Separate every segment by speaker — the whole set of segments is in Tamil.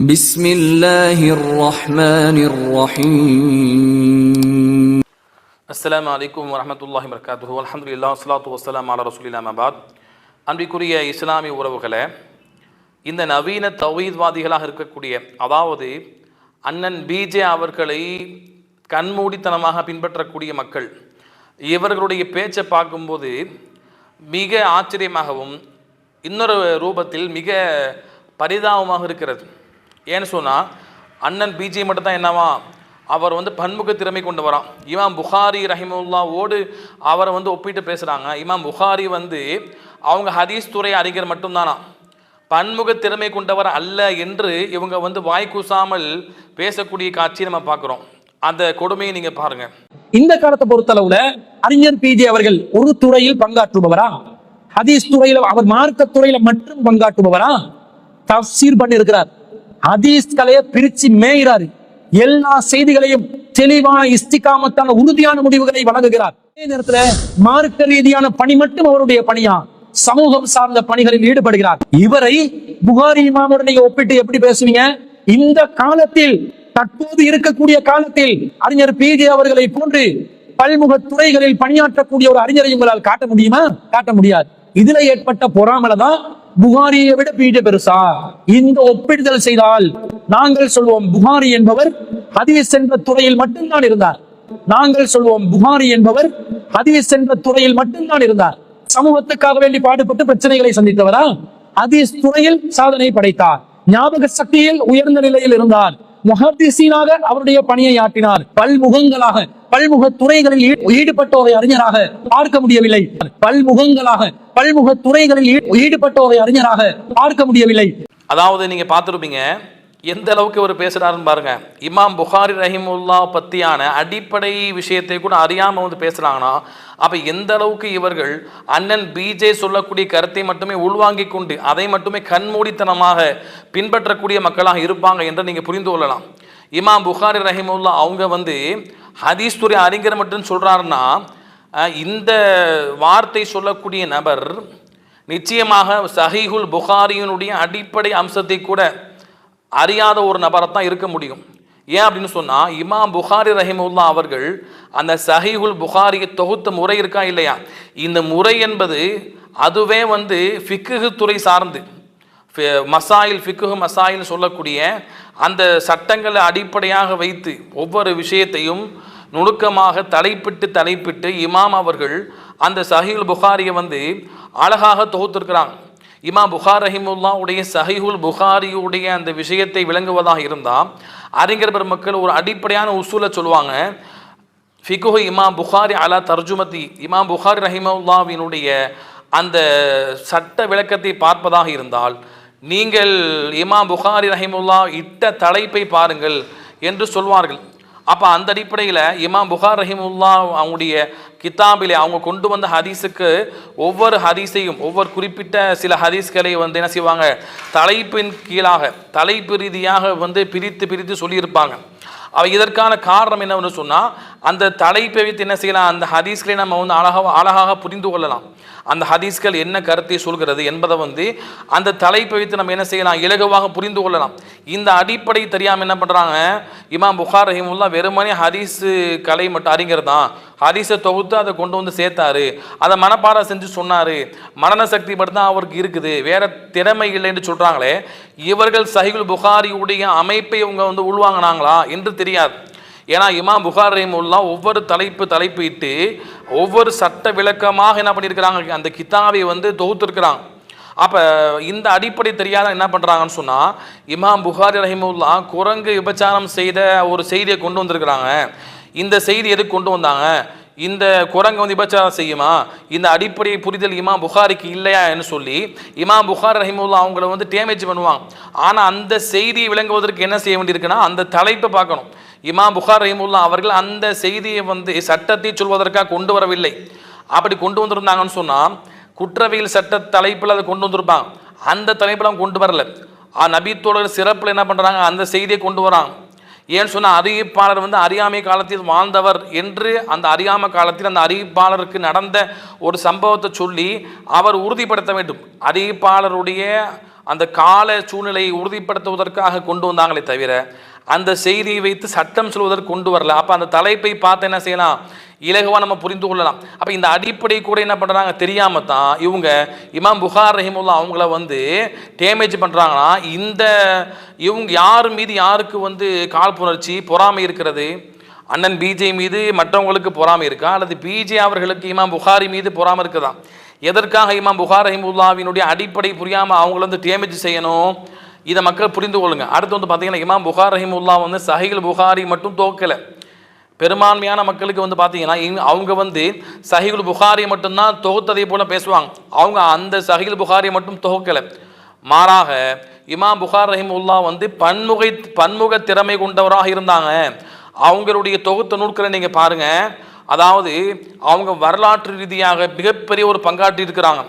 Speaker 1: பிஸ்மில்லாஹிர் ரஹ்மானிர் ரஹீம்
Speaker 2: அஸ்லாம் வலைக்கம் வரமத்துல்லாஹி வரகாத்து அலமதுல்லா சலாத்து வசலாம் அலா ரசூலிலாம் அபாத் அன்றைக்குரிய இஸ்லாமிய உறவுகளை இந்த நவீன தவீத்வாதிகளாக இருக்கக்கூடிய அதாவது அண்ணன் பிஜே அவர்களை கண்மூடித்தனமாக பின்பற்றக்கூடிய மக்கள் இவர்களுடைய பேச்சை பார்க்கும்போது மிக ஆச்சரியமாகவும் இன்னொரு ரூபத்தில் மிக பரிதாபமாக இருக்கிறது. ஏன்னு சொன்னால் அண்ணன் பிஜே மட்டும் தான் என்னவா? அவர் வந்து பன்முக திறமை கொண்டு வரான். இமாம் புகாரி ரஹிமுல்லாவோடு அவரை வந்து ஒப்பிட்டு பேசுகிறாங்க இமாம் புகாரி வந்து அவங்க ஹதீஸ் துறை அறிஞர் மட்டும்தானா? பன்முக திறமை கொண்டவர் அல்ல என்று இவங்க வந்து வாய் கூசாமல் பேசக்கூடிய காட்சியை நம்ம பார்க்குறோம். அந்த கொடுமையை நீங்கள் பாருங்கள்
Speaker 3: இந்த காலத்தை பொறுத்தளவுல அறிஞர் பிஜே அவர்கள் ஒரு துறையில் பங்காற்றுபவரா? ஹதீஸ் துறையில அவர் மார்க்க துறையில மட்டும் பங்காற்றுபவரா? தப்சீர் பண்ணி இருக்கிறார் அதீஷ்கலையை பிரிச்சு மேய்கிறாரு எல்லா செய்திகளையும் தெளிவான இஸ்திகாமத்தான உறுதியான முடிவுகளை வழங்குகிறார். அதே நேரத்துல மார்க்க ரீதியான பணி மட்டும் அவருடைய பணியா? சமூகம் சார்ந்த பணிகளில் ஈடுபடுகிறார். இவரை புகாரி இமாமுடன் ஒப்பிட்டு எப்படி பேசுவீங்க? இந்த காலத்தில் தற்போது இருக்கக்கூடிய காலத்தில் அறிஞர் பிஜே அவர்களை போன்று பல்முக துறைகளில் பணியாற்றக்கூடிய ஒரு அறிஞரை உங்களால் காட்ட முடியுமா? காட்ட முடியாது. இதுல ஏற்பட்ட பொறாமல தான் புகாரியை விட பீட பெருசா? இந்த ஒப்பிடுதல் செய்தால் நாங்கள் சொல்வோம் புகாரி என்பவர் ஹதீஸ் என்ற துறையில் மட்டும்தான் இருந்தார். நாங்கள் சொல்வோம் புகாரி என்பவர் ஹதீஸ் என்ற துறையில் மட்டும்தான் இருந்தார். சமூகத்துக்காக வேண்டி பாடுபட்டு பிரச்சனைகளை சந்தித்தவரா? ஹதீஸ் துறையில் சாதனை படைத்தார். ஞாபக சக்தியில் உயர்ந்த நிலையில் இருந்தார். முகதிசீனாக அவருடைய பணியை ஆற்றினார். பல்முகங்களாக பல்முக துறைகளில் ஈ- ஈடுபட்டோரை அறிஞராக பார்க்க முடியவில்லை. பல்முகங்களாக பல்முக துறைகளில் ஈ- ஈடுபட்டோரை அறிஞராக பார்க்க முடியவில்லை.
Speaker 2: அதாவது நீங்க பார்த்திருப்பீங்க எந்த அளவுக்கு இவர் பேசுகிறாருன்னு பாருங்க. இமாம் புகாரி ரஹிமுல்லா பற்றியான அடிப்படை விஷயத்தை கூட அறியாமல் வந்து பேசுகிறாங்கன்னா அப்போ எந்த அளவுக்கு இவர்கள் அண்ணன் பிஜே சொல்லக்கூடிய கருத்தை மட்டுமே உள்வாங்கிக் கொண்டு அதை மட்டுமே கண்மூடித்தனமாக பின்பற்றக்கூடிய மக்களாக இருப்பாங்க என்று நீங்கள் புரிந்து கொள்ளலாம். இமாம் புகாரி ரஹிமுல்லா அவங்க வந்து ஹதீஸ் துறை அறிஞர் மட்டும் சொல்கிறாருன்னா இந்த வார்த்தை சொல்லக்கூடிய நபர் நிச்சயமாக சஹீஹுல் புகாரியினுடைய அடிப்படை அம்சத்தை கூட அறியாத ஒரு நபரை தான் இருக்க முடியும். ஏன் அப்படின்னு சொன்னால் இமாம் புகாரி ரஹிமுல்லா அவர்கள் அந்த சஹீஹுல் புகாரியை தொகுத்த முறை இருக்கா இல்லையா? இந்த முறை என்பது அதுவே வந்து ஃபிக்குஹு துறை சார்ந்து மசாயில் ஃபிக்குஹு மசாயில் சொல்லக்கூடிய அந்த சட்டங்களை அடிப்படையாக வைத்து ஒவ்வொரு விஷயத்தையும் நுணுக்கமாக தலைப்பிட்டு தலைப்பிட்டு இமாம் அவர்கள் அந்த சஹீல் புகாரியை வந்து அழகாக தொகுத்திருக்கிறாங்க. இமாம் புகார் ரஹிமுல்லாவுடைய உடைய புகாரியுடைய அந்த விஷயத்தை விளங்குவதாக இருந்தால் அறிஞர் பெருமக்கள் ஒரு அடிப்படையான உசூலை சொல்லுவாங்க. ஃபிகுஹு இமாம் புகாரி அலா தர்ஜுமதி இமாம் புகாரி ரஹிமுல்லாவினுடைய அந்த சட்ட விளக்கத்தை பார்ப்பதாக இருந்தால் நீங்கள் இமாம் புகாரி ரஹிமுல்லா இட்ட தலைப்பை பாருங்கள் என்று சொல்வார்கள். அப்போ அந்த அடிப்படையில் இமாம் புகார் ரஹிமுல்லா அவங்களுடைய கிதாபிலே அவங்க கொண்டு வந்த ஹதீஸுக்கு ஒவ்வொரு ஹதீஸையும் ஒவ்வொரு குறிப்பிட்ட சில ஹதீஸ்களை வந்து என்ன செய்வாங்க? தலைப்பின் கீழாக தலைப்பு ரீதியாக வந்து பிரித்து பிரித்து சொல்லியிருப்பாங்க. அவ இதற்கான காரணம் என்னவென்று சொன்னால் அந்த தலைப்பை வைத்து என்ன செய்யலாம்? அந்த ஹதீஸ்களை நம்ம வந்து அழகாக அழகாக புரிந்து கொள்ளலாம். அந்த ஹதீஸ்கள் என்ன கருத்தை சொல்கிறது என்பதை வந்து அந்த தலைப்பை வைத்து நம்ம என்ன செய்யலாம்? இலகுவாக புரிந்து கொள்ளலாம். இந்த அடிப்படை தெரியாமல் என்ன பண்ணுறாங்க இமாம் புகார் ரஹிமுல்லா வெறுமனே ஹரிசு கலை மட்டும் அறிஞர் தான். ஹரிசை தொகுத்து அதை கொண்டு வந்து சேர்த்தாரு. அதை மனப்பாடம் செஞ்சு சொன்னார். மரண சக்தி மட்டும் தான் அவருக்கு இருக்குது. வேற திறமை இல்லைன்னு சொல்கிறாங்களே இவர்கள் சஹிகுல் புகாரியுடைய அமைப்பை இவங்க வந்து உள்வாங்கினாங்களா? என்று தெரியாது. ஏன்னா இமாம் புகார் ரஹிமுல்லா ஒவ்வொரு தலைப்பு தலைப்பு இட்டு ஒவ்வொரு சட்ட விளக்கமாக என்ன பண்ணியிருக்கிறாங்க? அந்த கித்தாவை வந்து தொகுத்துருக்குறாங்க. அப்போ இந்த அடிப்படை தெரியாத என்ன பண்ணுறாங்கன்னு சொன்னால் இமாம் புகாரி ரஹிமுல்லா குரங்கு விபச்சாரம் செய்த ஒரு செய்தியை கொண்டு வந்திருக்கிறாங்க. இந்த செய்தி எதுக்கு கொண்டு வந்தாங்க? இந்த குரங்கு வந்து விபச்சாரம் செய்யுமா? இந்த அடிப்படை புரிதல் இமாம் புகாரிக்கு இல்லையான்னு சொல்லி இமாம் புகார் ரஹிமுல்லா அவங்கள வந்து டேமேஜ் பண்ணுவாங்க. ஆனால் அந்த செய்தியை விளங்குவதற்கு என்ன செய்ய வேண்டியிருக்குன்னா அந்த தலைப்பை பார்க்கணும். இமாம் புகார் ரஹிமுல்லா அவர்கள் அந்த செய்தியை வந்து சட்டத்தை சொல்வதற்காக கொண்டு வரவில்லை. அப்படி கொண்டு வந்திருந்தாங்கன்னு சொன்னால் குற்றவியல் சட்ட தலைப்பில் அதை கொண்டு வந்திருப்பான். அந்த தலைப்பில் அவன் கொண்டு வரல. ஆ, நபித்தோழர் சிறப்பில் என்ன பண்ணுறாங்க அந்த செய்தியை கொண்டு வராங்க ஏன்னு சொன்னால் அறிவிப்பாளர் வந்து அறியாமை காலத்தில் வாழ்ந்தவர் என்று அந்த அறியாமை காலத்தில் அந்த அறிவிப்பாளருக்கு நடந்த ஒரு சம்பவத்தை சொல்லி அவர் உறுதிப்படுத்த வேண்டும். அறிவிப்பாளருடைய அந்த கால சூழ்நிலையை உறுதிப்படுத்துவதற்காக கொண்டு வந்தாங்களே தவிர அந்த செய்தியை வைத்து சட்டம் சொல்வதற்கு கொண்டு வரல. அப்போ அந்த தலைப்பை பார்த்து என்ன செய்யலாம்? இலகுவாக நம்ம புரிந்து கொள்ளலாம். அப்போ இந்த அடிப்படை கூட என்ன பண்ணுறாங்க தெரியாமல் தான் இவங்க இமாம் புகார் ரஹிமுல்லா அவங்கள வந்து டேமேஜ் பண்ணுறாங்கன்னா இந்த இவங்க யார் மீது யாருக்கு வந்து காழ்ப்புணர்ச்சி பொறாமை இருக்கிறது? அண்ணன் பிஜே மீது மற்றவங்களுக்கு பொறாமை இருக்கா? அல்லது பிஜே அவர்களுக்கு இமாம் புகாரி மீது பொறாமை இருக்குதா? எதற்காக இமாம் புகார் ரஹிமுல்லாவினுடைய அடிப்படை புரியாமல் அவங்கள வந்து டேமேஜ் செய்யணும்? இதை மக்கள் புரிந்து கொள்ளுங்க. அடுத்து வந்து பார்த்தீங்கன்னா இமாம் புகார் ரஹிமுல்லா வந்து சஹில் புகாரி மட்டும் தோக்கலை. பெரும்பான்மையான மக்களுக்கு வந்து பார்த்தீங்கன்னா அவங்க வந்து சஹிகுல் புகாரி மட்டும்தான் தொகுத்ததை போல பேசுவாங்க. அவங்க அந்த சஹிகுல் புகாரி மட்டும் தொகுக்கலை. மாறாக இமாம் புகார் ரஹிமுல்லா வந்து பன்முகை பன்முக திறமை கொண்டவராக இருந்தாங்க. அவங்களுடைய தொகுத்த நூல்களை நீங்கள் பாருங்கள் அதாவது அவங்க வரலாற்று ரீதியாக மிகப்பெரிய ஒரு பங்காற்றி இருக்கிறாங்க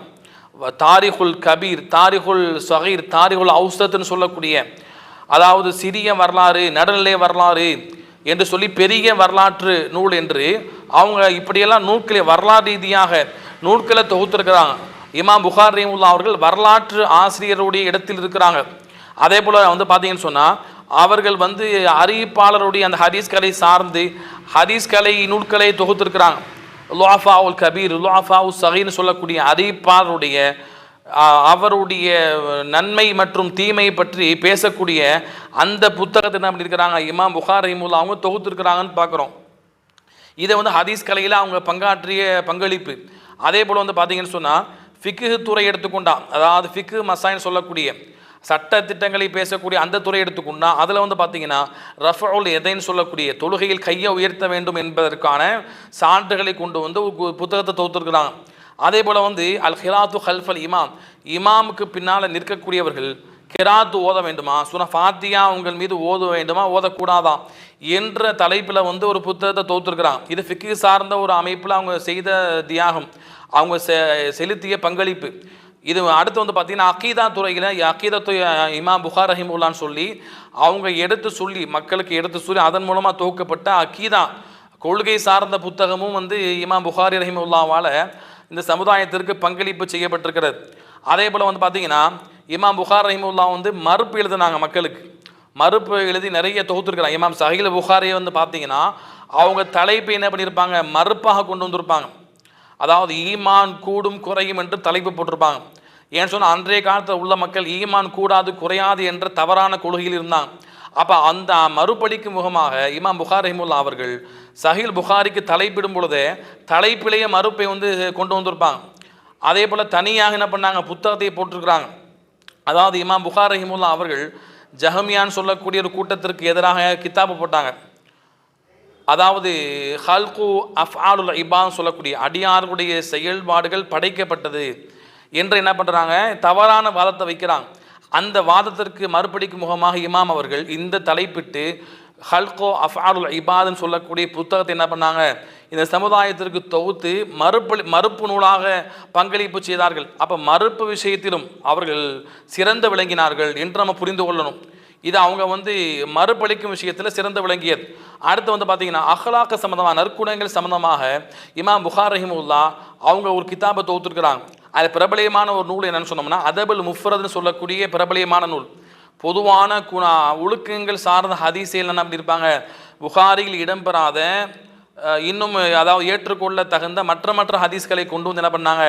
Speaker 2: தாரிகுல் கபீர் தாரிகுல் சகீர் தாரிகுல் அவுசத்துன்னு சொல்லக்கூடிய அதாவது சிறிய வரலாறு நடுநிலை வரலாறு என்று சொல்லி பெரிய வரலாற்று நூல் என்று அவங்க இப்படியெல்லாம் நூல்களை வரலாறு ரீதியாக நூல்களை தொகுத்திருக்கிறாங்க. இமாம் புகார் ரஹிமுல்லா அவர்கள் வரலாற்று ஆசிரியருடைய இடத்தில் இருக்கிறாங்க. அதே போல் வந்து பார்த்தீங்கன்னு சொன்னால் அவர்கள் வந்து அறிவிப்பாளருடைய அந்த ஹதீஸ்களை சார்ந்து ஹதீஸ் கலை நூல்களை தொகுத்திருக்கிறாங்க. லுஆஃபா உல் கபீர் லுஆஃபா உல் சகீர்னு சொல்லக்கூடிய அறிவிப்பாருடைய அவருடைய நன்மை மற்றும் தீமை பற்றி பேசக்கூடிய அந்த புத்தகத்தை என்ன பண்ணியிருக்கிறாங்க இமாம் புகார் ரஹிமுல்லா அவங்க தொகுத்திருக்கிறாங்கன்னு பார்க்குறோம். இதை வந்து ஹதீஸ் கலையில் அவங்க பங்காற்றிய பங்களிப்பு. அதே போல் வந்து பார்த்தீங்கன்னு சொன்னால் ஃபிக்கு துறை எடுத்துக்கொண்டா அதாவது ஃபிக்கு மசாயின்னு சொல்லக்கூடிய சட்ட திட்டங்களை பேசக்கூடிய அந்த துறை எடுத்துக்கொண்டா அதில் வந்து பார்த்தீங்கன்னா ரஃபுல் எதைன்னு சொல்லக்கூடிய தொழுகையில் கையை உயர்த்த வேண்டும் என்பதற்கான சான்றுகளை கொண்டு வந்து புத்தகத்தை தொகுத்துருக்குறாங்க. அதே போல் வந்து அல் ஹிராத்து ஹல்ஃபல் இமாம். இமாமுக்கு பின்னால் நிற்கக்கூடியவர்கள் கிராத்து ஓத வேண்டுமா? சுன ஃபாத்தியா உங்கள் மீது ஓத வேண்டுமா? ஓதக்கூடாதா? என்ற தலைப்பில் வந்து ஒரு புத்தகத்தை தொகுத்துருக்குறாங்க. இது ஃபிக்கு சார்ந்த ஒரு அமைப்பில் அவங்க செய்த தியாகம். அவங்க செ செலுத்திய பங்களிப்பு. இது அடுத்து வந்து பார்த்தீங்கன்னா அக்கீதா துறையில் அக்கீதத்து இமாம் புகார் ரஹிமுல்லான்னு சொல்லி அவங்க எடுத்து சொல்லி மக்களுக்கு எடுத்து சொல்லி அதன் மூலமாக துவக்கப்பட்ட அக்கீதா கொள்கை சார்ந்த புத்தகமும் வந்து இமாம் புகாரி ரஹிமுல்லாவால் இந்த சமுதாயத்திற்கு பங்களிப்பு செய்யப்பட்டிருக்கிறது. அதே போல் வந்து பார்த்தீங்கன்னா இமாம் புகார் ரஹிமுல்லா வந்து மறுப்பு எழுதினாங்க மக்களுக்கு. மறுப்பு எழுதி நிறைய தொகுத்துருக்கிறாங்க. இமாம் சஹீல் புகாரியை வந்து பார்த்தீங்கன்னா அவங்க தலைப்பு என்ன பண்ணியிருப்பாங்க? மறுப்பாக கொண்டு வந்திருப்பாங்க. அதாவது ஈமான் கூடும் குறையும் என்று தலைப்பு போட்டிருப்பாங்க. ஏன்னு சொன்னால் அன்றைய காலத்தில் உள்ள மக்கள் ஈமான் கூடாது குறையாது என்ற தவறான கொள்கையில் இருந்தாங்க. அப்போ அந்த மறுபடிக்கு முகமாக இமாம் புகார் ரஹிமுல்லா அவர்கள் சஹில் புகாரிக்கு தலைப்பிடும் பொழுதே தலைப்பிலேயே மறுப்பை வந்து கொண்டு வந்திருப்பாங்க. அதே போல் தனியாக என்ன பண்ணாங்க? புத்தகத்தை போட்டிருக்கிறாங்க. அதாவது இமாம் புகார் ரஹிமுல்லா அவர்கள் ஜஹமியான்னு சொல்லக்கூடிய ஒரு கூட்டத்திற்கு எதிராக கித்தாப்பு போட்டாங்க. அதாவது ஹல்கு அஃஆலுல் இபான்னு சொல்லக்கூடிய அடியார்களுடைய செயல்பாடுகள் படைக்கப்பட்டது. என்று என்ன பண்ணுறாங்க தவறான வாதத்தை வைக்கிறாங்க. அந்த வாதத்திற்கு மறுபடிக்கு முகமாக இமாம் அவர்கள் இந்த தலைப்பிட்டு ஹல்கோ அஃபாருல் இபாதுன்னு சொல்லக்கூடிய புத்தகத்தை என்ன பண்ணாங்க? இந்த சமுதாயத்திற்கு தொகுத்து மறுப்பு மறுப்பு நூலாக பங்களிப்பு செய்தார்கள். அப்போ மறுப்பு விஷயத்திலும் அவர்கள் சிறந்து விளங்கினார்கள் என்று நம்ம புரிந்து கொள்ளணும். இது அவங்க வந்து மறுபளிக்கும் விஷயத்தில் சிறந்து விளங்கியது. அடுத்து வந்து பார்த்தீங்கன்னா அகலாக்க சம்மந்தமாக நற்குணங்கள் சம்மந்தமாக இமாம் புகார் ரஹிமுல்லா அவங்க ஒரு கிதாபை தொகுத்துருக்குறாங்க. அது பிரபலியமான ஒரு நூல் என்னென்னு சொன்னோம்னா அதபுல் முஃப்ரதுன்னு சொல்லக்கூடிய பிரபலியமான நூல். பொதுவான குணா ஒழுக்கங்கள் சார்ந்த ஹதீஸில் என்ன பண்ணியிருப்பாங்க புகாரியில் இடம்பெறாத இன்னும் அதாவது ஏற்றுக்கொள்ள தகுந்த மற்ற மற்ற ஹதீஸ்களை கொண்டு வந்து என்ன பண்ணாங்க?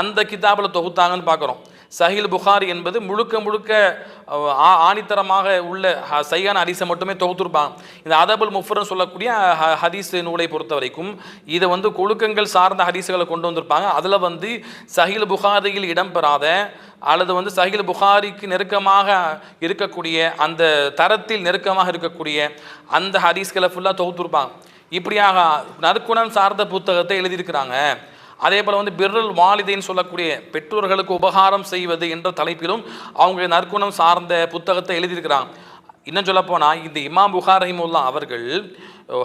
Speaker 2: அந்த கிதாபில் தொகுத்தாங்கன்னு பார்க்குறோம் சஹில் புகாரி என்பது முழுக்க முழுக்க ஆ- ஆணித்தரமாக உள்ள சையான ஹதீஸை மட்டுமே தொகுத்துருப்பாங்க. இந்த அதபுல் முஃபர்னு சொல்லக்கூடிய ஹ- ஹதீஸ் நூலை பொறுத்த வரைக்கும் இதை வந்து கொழுக்கங்கள் சார்ந்த ஹரிசுகளை கொண்டு வந்திருப்பாங்க. அதில் வந்து சஹில் புகாரியில் இடம்பெறாத அல்லது வந்து சஹில் புகாரிக்கு நெருக்கமாக இருக்கக்கூடிய அந்த தரத்தில் நெருக்கமாக இருக்கக்கூடிய அந்த ஹதீஸ்களை ஃபுல்லாக தொகுத்துருப்பாங்க. இப்படியாக நற்குணம் சார்ந்த புத்தகத்தை எழுதியிருக்கிறாங்க. அதே போல் வந்து பிர்ருல் வாலிதைன்னு சொல்லக்கூடிய பெற்றோர்களுக்கு உபகாரம் செய்வது என்ற தலைப்பிலும் அவங்க நற்குணம் சார்ந்த புத்தகத்தை எழுதியிருக்கிறாங்க. இன்னும் சொல்லப்போனால் இந்த இமாம் புகார் ரஹிமுல்லா அவர்கள்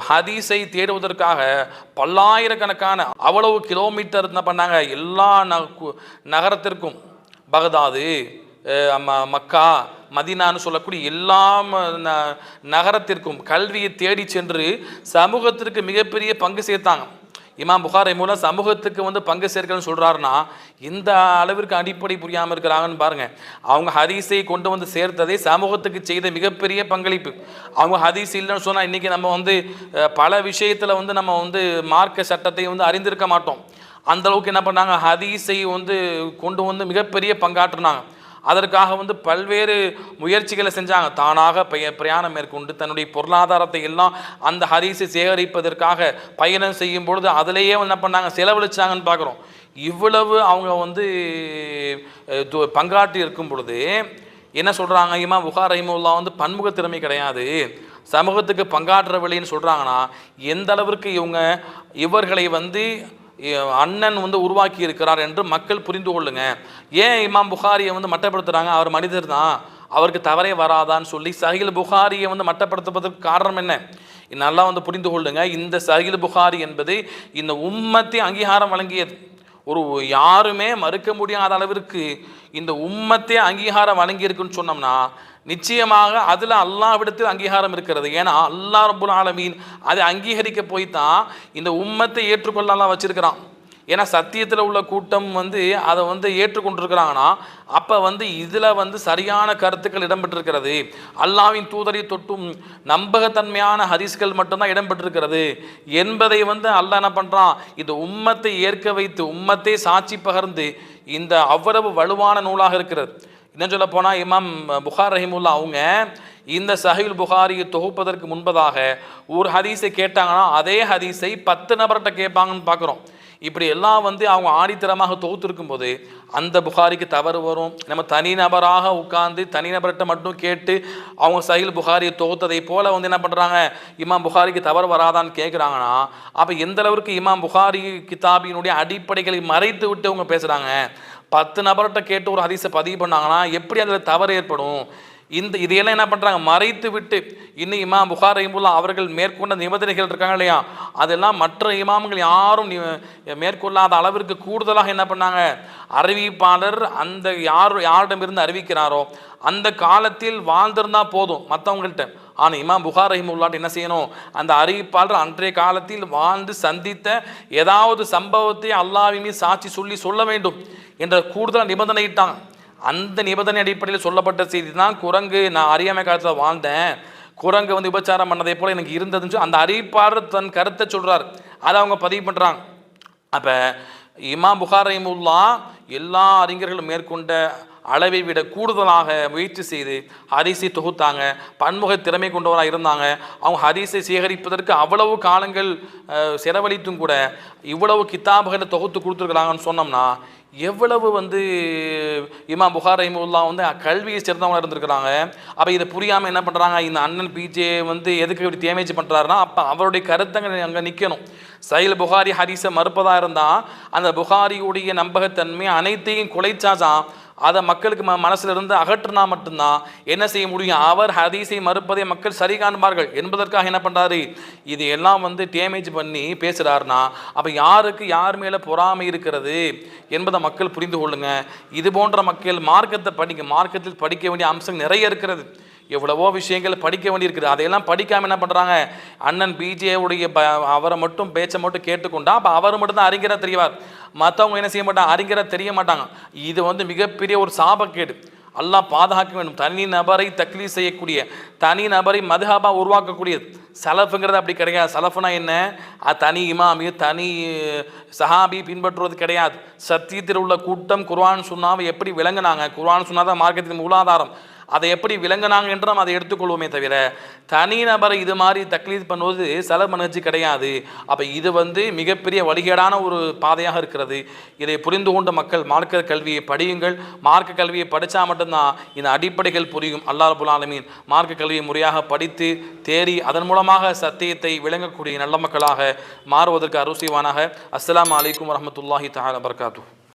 Speaker 2: ஹதீஸை தேடுவதற்காக பல்லாயிரக்கணக்கான அவ்வளவு கிலோமீட்டர் என்ன பண்ணாங்க? எல்லா ந- நகரத்திற்கும் பகதாது மக்கா மதினான்னு சொல்லக்கூடிய எல்லா நகரத்திற்கும் கல்வியை தேடி சென்று சமூகத்திற்கு மிகப்பெரிய பங்கு சேர்த்தாங்க. இமாம் புகாரை மூலம் சமூகத்துக்கு வந்து பங்கு சேர்க்கணும்னு சொல்கிறாருன்னா இந்த அளவிற்கு அடிப்படை புரியாமல் இருக்கிறாங்கன்னு பாருங்கள் அவங்க ஹதீஸை கொண்டு வந்து சேர்த்ததை சமூகத்துக்கு செய்த மிகப்பெரிய பங்களிப்பு. அவங்க ஹதீஸ் இல்லைன்னு சொன்னால் இன்றைக்கி நம்ம வந்து பல விஷயத்தில் வந்து நம்ம வந்து மார்க்க சட்டத்தை வந்து அறிந்திருக்க மாட்டோம். அந்த அளவுக்கு என்ன பண்ணாங்க? ஹதீஸை வந்து கொண்டு வந்து மிகப்பெரிய பங்காற்றினாங்க. அதற்காக வந்து பல்வேறு முயற்சிகளை செஞ்சாங்க. தானாக பய பிரயாணம் மேற்கொண்டு தன்னுடைய பொருளாதாரத்தை எல்லாம் அந்த ஹரிசை சேகரிப்பதற்காக பயணம் செய்யும் பொழுது அதிலேயே என்ன பண்ணாங்க? செலவழிச்சாங்கன்னு பார்க்குறோம். இவ்வளவு அவங்க வந்து பங்காற்றி இருக்கும் பொழுது என்ன சொல்கிறாங்க இமா புகார் ரஹிமுல்லா வந்து பன்முக திறமை கிடையாது. சமூகத்துக்கு பங்காற்றவில்லைன்னு சொல்கிறாங்கன்னா எந்த அளவிற்கு இவங்க இவர்களை வந்து அண்ணன் வந்து உருவாக்கி இருக்கிறார் என்று மக்கள் புரிந்து கொள்ளுங்க. ஏன் இமாம் புகாரியை வந்து மட்டப்படுத்துகிறாங்க அவர் மனிதர் தான். அவருக்கு தவறே வராதான்னு சொல்லி சஹில் புகாரியை வந்து மட்டப்படுத்துவதற்கு காரணம் என்ன? நல்லா வந்து புரிந்து கொள்ளுங்க. இந்த சஹில் புகாரி என்பது இந்த உம்மத்தை அங்கீகாரம் வழங்கியது. ஒரு யாருமே மறுக்க முடியாத அளவிற்கு இந்த உம்மத்தே அங்கீகாரம் வழங்கியிருக்குன்னு சொன்னோம்னா நிச்சயமாக அதில் அல்லாவிடத்தில் அங்கீகாரம் இருக்கிறது. ஏன்னா அல்லா ரபுல் ஆலமீன் அதை அங்கீகரிக்க போய் தான் இந்த உம்மத்தை ஏற்றுக்கொள்ளலாம் வச்சிருக்கிறான். ஏன்னா சத்தியத்தில் உள்ள கூட்டம் வந்து அதை வந்து ஏற்றுக்கொண்டிருக்கிறாங்கன்னா அப்போ வந்து இதில் வந்து சரியான கருத்துக்கள் இடம்பெற்றிருக்கிறது. அல்லாவின் தூதரை தொட்டும் நம்பகத்தன்மையான ஹதீஸ்கள் மட்டும்தான் இடம்பெற்றிருக்கிறது. என்பதை வந்து அல்லா என்ன பண்ணுறான் இந்த உம்மத்தை ஏற்க வைத்து உம்மத்தை சாட்சி பகர்ந்து இந்த அவ்வளவு வலுவான நூலாக இருக்கிறது. என்ன சொல்ல போனால் இமாம் புகார் ரஹிமுல்லா அவங்க இந்த சஹில் புகாரியை தொகுப்பதற்கு முன்பதாக ஒரு ஹதீஸை கேட்டாங்கன்னா அதே ஹதீஸை பத்து நபர்கிட்ட கேட்பாங்கன்னு பார்க்குறோம். இப்படி எல்லாம் வந்து அவங்க ஆணித்தரமாக தொகுத்திருக்கும் போது அந்த புகாரிக்கு தவறு வரும். நம்ம தனிநபராக உட்கார்ந்து தனிநபர்கிட்ட மட்டும் கேட்டு அவங்க சைல் புகாரியை தொகுத்ததை போல வந்து என்ன பண்ணுறாங்க இமாம் புகாரிக்கு தவறு வராதான்னு கேட்குறாங்கன்னா அப்போ எந்த அளவுக்கு இமாம் புகாரி கிதாபியினுடைய அடிப்படைகளை மறைத்து விட்டு அவங்க பேசுகிறாங்க பத்து நபர்கிட்ட கேட்டு ஒரு ஹதீஸை பதிவு பண்ணாங்கன்னா எப்படி அதில் தவறு ஏற்படும்? இந்த இதையெல்லாம் என்ன பண்ணுறாங்க மறைத்து விட்டு இன்னும் இமாம் புகார் ரஹிமுல்லா அவர்கள் மேற்கொண்ட நிபந்தனைகள் இருக்காங்க இல்லையா? அதெல்லாம் மற்ற இமாம்கள் யாரும் மேற்கொள்ளாத அளவிற்கு கூடுதலாக என்ன பண்ணாங்க? அறிவிப்பாளர் அந்த யார் யாரிடமிருந்து அறிவிக்கிறாரோ அந்த காலத்தில் வாழ்ந்திருந்தால் போதும் மற்றவங்கள்ட்ட ஆனால் இமாம் புகார் ரஹிமுல்லாட்டு என்ன செய்யணும்? அந்த அறிவிப்பாளர் அன்றைய காலத்தில் வாழ்ந்து சந்தித்த ஏதாவது சம்பவத்தை அல்லாவிமே சாட்சி சொல்லி சொல்ல வேண்டும் என்ற கூடுதலாக நிபந்தனையிட்டாங்க அந்த நிபந்தனை அடிப்படையில் சொல்லப்பட்ட செய்தி தான் குரங்கு நான் அறியாமை காலத்தில் வாழ்ந்தேன். குரங்கு வந்து விபச்சாரம் பண்ணதை போல எனக்கு இருந்ததுன்னு அந்த அறிவிப்பாளர் தன் கருத்தை சொல்கிறார் அதை அவங்க பதிவு பண்ணுறாங்க அப்போ இமாம் புகார் எல்லா அறிஞர்களும் மேற்கொண்ட அளவை விட கூடுதலாக முயற்சி செய்து ஹரிசை தொகுத்தாங்க. பன்முக திறமை கொண்டவராக இருந்தாங்க. அவங்க ஹரிசை சேகரிப்பதற்கு அவ்வளவு காலங்கள் செலவழித்தும் கூட இவ்வளவு கித்தாபுகளை தொகுத்து கொடுத்துருக்குறாங்கன்னு சொன்னோம்னா எவ்வளவு வந்து இமாம் புகார் ரஹிமுல்லா வந்து கல்வியை சேர்ந்தவங்க இருந்திருக்கிறாங்க. அப்போ இதை புரியாமல் என்ன பண்ணுறாங்க இந்த அண்ணன் பிஜே வந்து எதுக்கு இப்படி டேமேஜ் பண்ணுறாருன்னா அப்போ அவருடைய கருத்தங்கள் அங்கே நிற்கணும் சைல் புகாரி ஹரிஸை மறுப்பதாக இருந்தால் அந்த புகாரியுடைய நம்பகத்தன்மை அனைத்தையும் குலைச்சாதான் அதை மக்களுக்கு ம மனசுல இருந்து அகற்றினா மட்டும்தான் என்ன செய்ய முடியும்? அவர் ஹதீஸை மறுப்பதை மக்கள் சரி காண்பார்கள். என்பதற்காக என்ன பண்ணுறாரு இது எல்லாம் வந்து டேமேஜ் பண்ணி பேசுகிறாருனா அப்போ யாருக்கு யார் மேலே பொறாமை இருக்கிறது என்பதை மக்கள் புரிந்து கொள்ளுங்க. இது போன்ற மக்கள் மார்க்கத்தை படிக்க மார்க்கத்தில் படிக்க வேண்டிய அம்சம் நிறைய இருக்கிறது. எவ்வளவோ விஷயங்கள் படிக்க வேண்டியிருக்குது. அதையெல்லாம் படிக்காமல் என்ன பண்ணுறாங்க அண்ணன் பிஜேவுடைய ப அவரை மட்டும் பேச்சை மட்டும் கேட்டுக்கொண்டா அப்போ அவர் மட்டும் தான் அறிஞரா தெரியவார் மற்றவங்க என்ன செய்ய மாட்டாங்க? அறிஞராக தெரிய மாட்டாங்க. இது வந்து மிகப்பெரிய ஒரு சாபக்கேடு. அல்லாஹ் பாதுகாக்க வேண்டும். தனி நபரை தக்லீ செய்யக்கூடிய தனி நபரை மதுஹாபா உருவாக்கக்கூடியது. சலஃபுங்கிறது அப்படி கிடையாது. சலஃப்னா என்ன? அது தனி இமாமி தனி சஹாபி பின்பற்றுவது கிடையாது. சத்தியத்தில் உள்ள கூட்டம் குர்ஆன் சுன்னாவை எப்படி விளங்கினாங்க? குர்ஆன் சுன்னா தான் மார்க்கத்தின் மூலாதாரம். அதை எப்படி விளங்கினாங்க என்று நாம் அதை எடுத்துக்கொள்வோமே தவிர தனிநபரை இது மாதிரி தக்லீத் பண்ணுவது செலவு மனர்ஜி கிடையாது. அப்போ இது வந்து மிகப்பெரிய வழிகேடான ஒரு பாதையாக இருக்கிறது. இதை புரிந்து கொண்ட மக்கள் மார்க்க கல்வியை படியுங்கள். மார்க்க கல்வியை படித்தா மட்டும்தான் இந்த அடிப்படைகள் புரியும். அல்லாஹ் ரபுல் ஆலமீன் மார்க்க கல்வியை முறையாக படித்து தேறி அதன் மூலமாக சத்தியத்தை விளங்கக்கூடிய நல்ல மக்களாக மாறுவதற்கு அருசிவானாக அஸ்லாம் அலைக்கும் வரமத்துல்லாஹி தஆலா வபரகாத்துஹு.